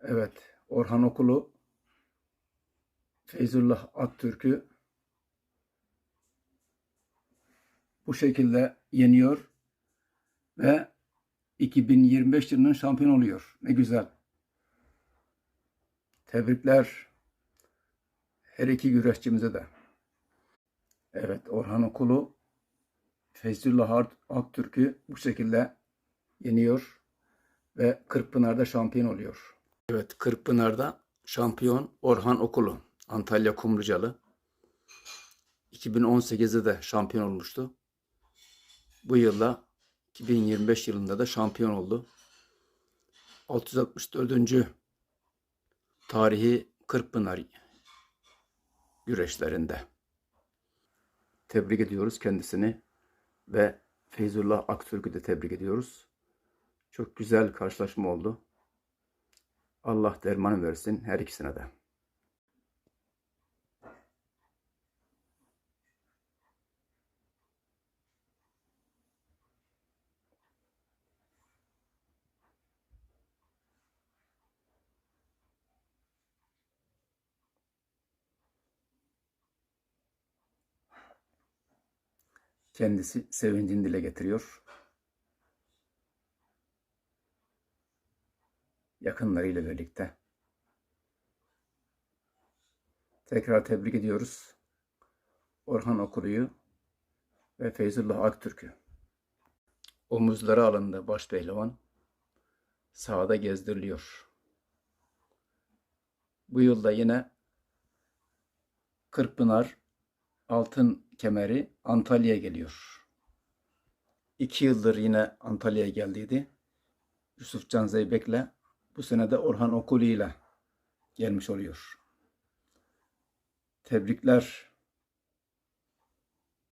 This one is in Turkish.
Evet, Orhan Okulu, Feyzullah Aktürk'ü bu şekilde yeniyor ve 2025 yılının şampiyon oluyor. Ne güzel. Tebrikler her iki güreşçimize de. Evet, Orhan Okulu Feyzullah Aktürk'ü bu şekilde yeniyor ve Kırkpınar'da şampiyon oluyor. Evet, Kırkpınar'da şampiyon Orhan Okulu, Antalya Kumlucalı. 2018'de de şampiyon olmuştu. Bu yılla 2025 yılında da şampiyon oldu. 664. tarihi Kırkpınar güreşlerinde. Tebrik ediyoruz kendisini ve Feyzullah Aktürk'ü de tebrik ediyoruz. Çok güzel karşılaşma oldu. Allah dermanı versin her ikisine de. Kendisi sevincini dile getiriyor. Yakınlarıyla birlikte. Tekrar tebrik ediyoruz. Orhan Okulu'yu ve Feyzullah Aktürk'ü. Omuzları alındı baş pehlivan. Sahada gezdiriliyor. Bu yılda yine Kırkpınar altın kemeri Antalya'ya geliyor. İki yıldır yine Antalya'ya geldiydi. Yusuf Can Zeybek'le bu sene de Orhan Okulu ile gelmiş oluyor. Tebrikler